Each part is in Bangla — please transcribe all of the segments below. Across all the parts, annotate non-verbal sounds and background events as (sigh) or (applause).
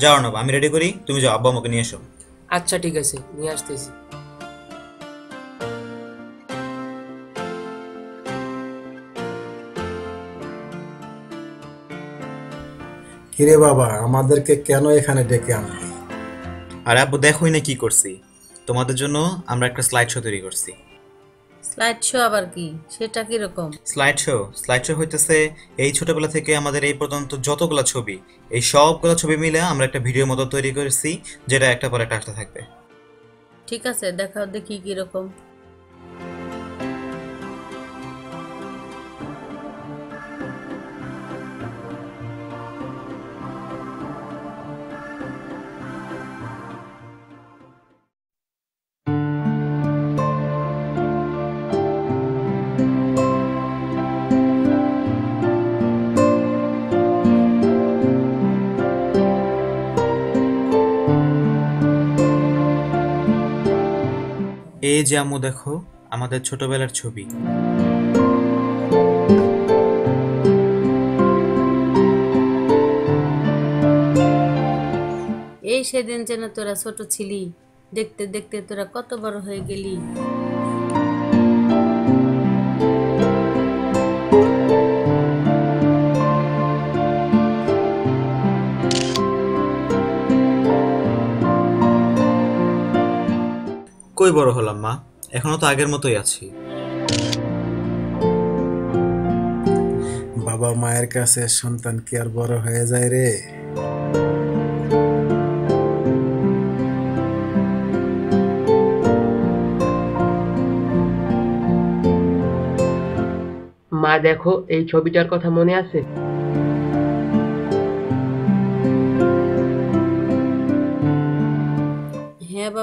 যাও অর্ণব আমি রেডি করি তুমি যাও আব্বা আমাকে নিয়ে এসো। আচ্ছা ঠিক আছে নিয়ে আসতেছি। কিরে বাবা আমাদেরকে কেন এখানে ডেকে আনলি? আর আব্বু দেখোই না কি করছি। তোমাদের জন্য আমরা একটা স্লাইড শো তৈরি করছি। স্লাইড শো আবার কি? সেটা কীরকম? স্লাইড শো স্লাইড শো হইতেছে এই ছোটবেলা থেকে আমাদের এই পর্যন্ত যতগুলো ছবি এই সবগুলো ছবি মিলে আমরা একটা ভিডিও মতো তৈরি করেছি যেটা একটা পরে একটা আসতে থাকবে। ঠিক আছে দেখাও দেখি কীরকম। এই যে আম্মু দেখো, আমাদের ছোটবেলার ছবি। এই সেদিন যেন তোরা ছোট ছিলি, দেখতে দেখতে তোরা কত বড় হয়ে গেলি। কই বড় হলাম মা। এখনও তো আগের মতোই আছি। বাবা মায়ের কাছে সন্তান কি আর বড় হয়ে যায় রে? মা দেখো এই ছবিটার কথা মনে আছে?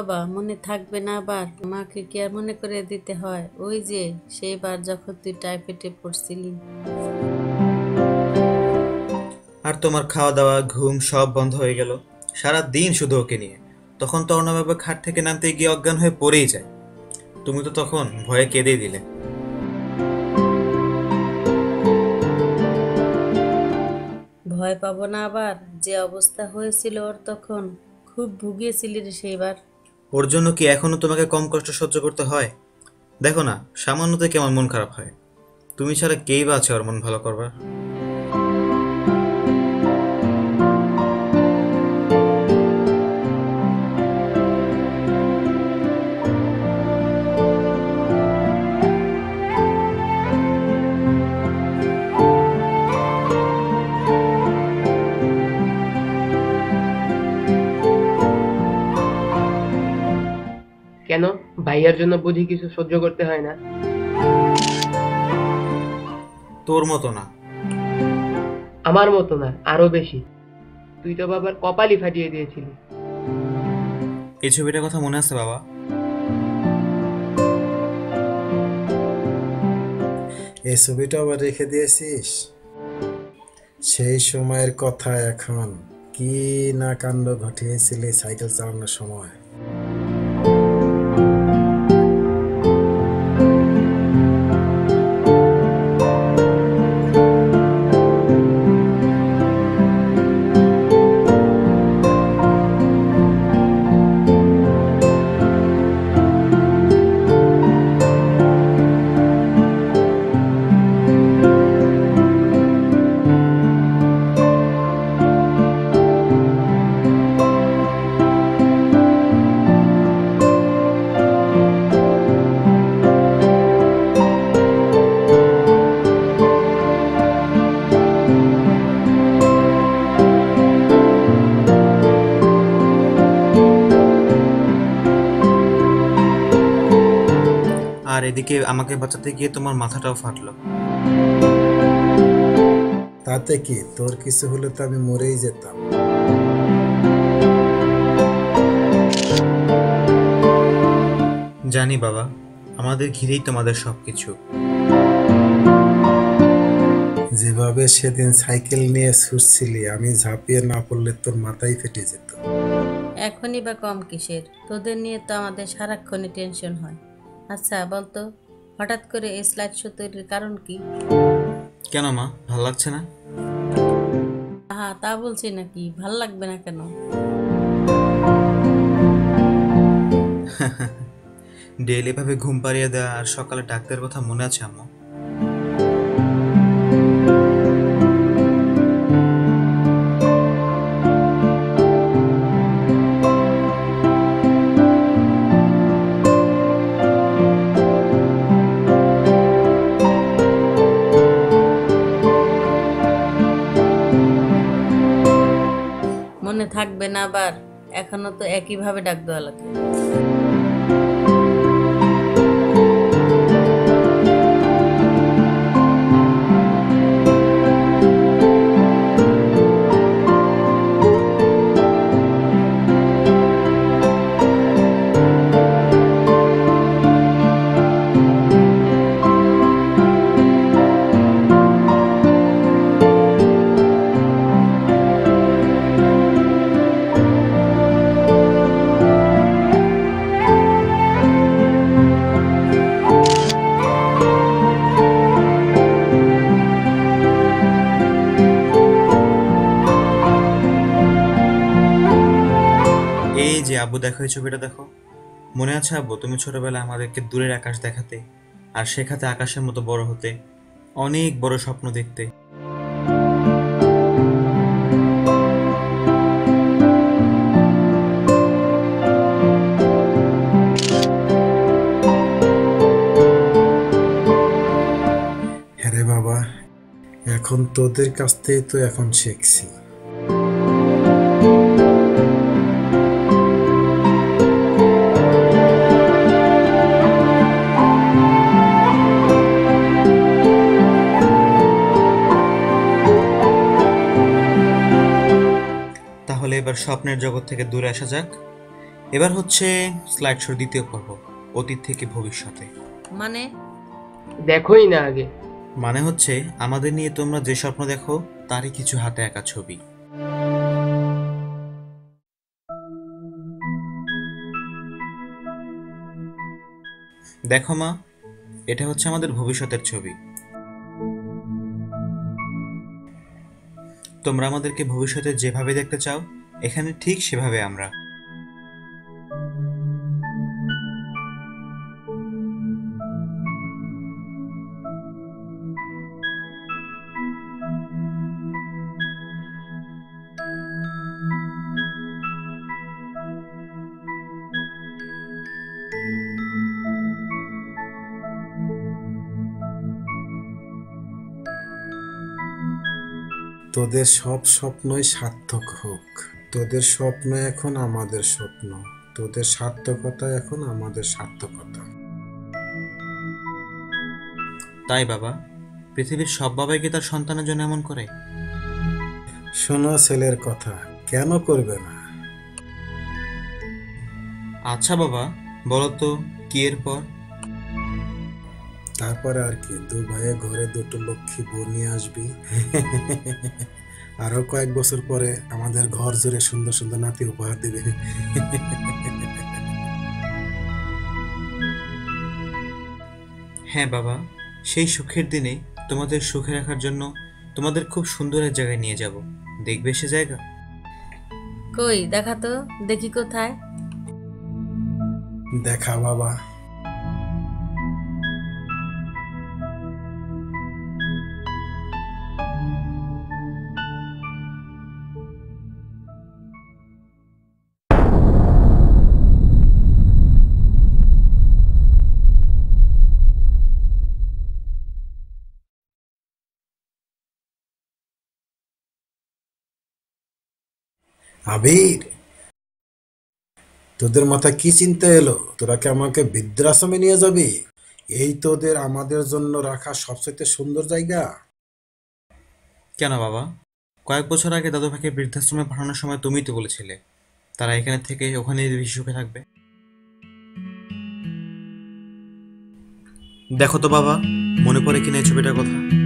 বাবা মনে থাকবে না আবার। মাকে কি আর মনে করে দিতে হয়? ওই যে সেইবার যখন তুই টাইপেটে পড়ছিলি। আর তোমার খাওয়া দাওয়া ঘুম সব বন্ধ হয়ে গেল। সারা দিন শুধু ওকে নিয়ে। তখন তো অর্ণবাবা খাট থেকে নামতে গিয়ে অজ্ঞান হয়ে পড়েই যায়। তুমি তো তখন ভয়ে কেঁদেই দিলে। ভয় পাবো না আবার। যে অবস্থা হয়েছিল ওর তখন খুব ভুগিয়েছিলি রে সেইবার। ওর জন্য কি এখনও তোমাকে কম কষ্ট সহ্য করতে হয়? দেখো না, সামান্যতে কেমন মন খারাপ হয়। তুমি ছাড়া কেই বা আছে ওর মন ভালো করবার? ভাইয়ার জন্য বুঝি কিছু সহ্য করতে হয় না? তোর মতো না। আমার মতো না আরও বেশি। তুই তো বাবার কপালই ফাটিয়ে দিয়েছিলি। এই ছবিটার কথা মনে আছে বাবা? এই ছবিটা আবার রেখে দিয়েছিস? সেই সময়ের কথা এখন। কি না কাণ্ড ঘটিয়েছিলি সাইকেল চালানোর সময়? এদিকে আমাকে বাঁচাতে গিয়ে তোমার মাথাটাও ফাটলো। তাতে কি? তোর কিছু হলে তো আমি মরেই যেতাম। জানি বাবা আমাদের ঘিরেই তোমাদের সবকিছু। যেভাবে সেদিন সাইকেল নিয়ে ছুটছিলি আমি ঝাঁপিয়ে না পড়লে তোর মাথাই ফেটে যেত। এখনই বা কম কিসের? তোদের নিয়ে তো আমাদের সারাক্ষণই টেনশন হয়। আচ্ছা বলতো হঠাৎ করে এই স্লাইড শো তৈরির কারণ কি? কেন মা? ভালো লাগছে না? হ্যাঁ তা বলছি নাকি? ভালো লাগবে না কেন? (laughs) ডেইলি ভাবে ঘুম পাড়িয়ে দেওয়া আর সকালে ডাক্তারের কথা মনে আছে আম্মু? থাকবে না আবার। এখনও তো একইভাবে ডাক দেওয়া দেখো এই ছবিটা দেখো। মনে আছে আব্বু, তুমি ছোটবেলায় আমাদেরকে দূরের আকাশ দেখাতে আর শেখাতে আকাশের মতো বড় হতে। অনেক বড় স্বপ্ন দেখতে। হ্যাঁ রে বাবা, এখন তোদের কাছ থেকে তো এখন শিখছি। এবার স্বপ্নের জগৎ থেকে দূরে আসা যাক। এবার হচ্ছে স্লাইড শোর দ্বিতীয় পর্ব অতীত থেকে ভবিষ্যতে। মানে? দেখোই না আগে। মানে হচ্ছে আমাদের নিয়ে তোমরা যে স্বপ্ন দেখো তারই কিছু হাতে আঁকা ছবি। দেখো মা এটা হচ্ছে আমাদের ভবিষ্যতের ছবি। তোমরা আমাদেরকে ভবিষ্যতে যেভাবে দেখতে চাও এখানে ঠিক সেভাবে আমরা। তোদের সব স্বপ্নই সার্থক হোক। তোদের স্বপ্ন এখন আমাদের স্বপ্ন। তোদের সার্থকতা এখন আমাদের সার্থকতা। তাই বাবা পৃথিবীর সব বাবাই কি তার সন্তানের জন্য এমন করে? শোনো ছেলের কথা কেন করবে না? আচ্ছা বাবা বলো তো কি এরপর তারপরে আর কি দু ভাইয়ে ঘরে দুটো লক্ষ্মী বউ নিয়ে আসবি। (laughs) আরও কয়েক বছর পরে আমাদের ঘর জুড়ে সুন্দর সুন্দর নাতি উপহার দিবে। হ্যাঁ বাবা সেই সুখের দিনে তোমাদের সুখে রাখার জন্য তোমাদের খুব সুন্দর এক জায়গায় নিয়ে যাব। দেখবে সে জায়গা? কই দেখা তো দেখি কোথায়। দেখা বাবা। আবির তোদের মাথায় কি চিন্তা এলো? তোরা কি আমাকে বৃদ্ধাশ্রমে নিয়ে যাবি? এই তোদের আমাদের জন্য রাখা সবচেয়ে সুন্দর জায়গা। কেন বাবা? কয়েক বছর আগে দাদু ভাইকে বৃদ্ধাশ্রমে পাঠানোর সময় তুমিই তো বলেছিলে তারা এখানে থেকে ওখানে বেশি সুখে থাকবে। দেখো তো বাবা মনে পড়ে কিনা এই ছবিটার কথা?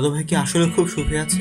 দাদু ভাই কি আসলে খুব সুখে আছে?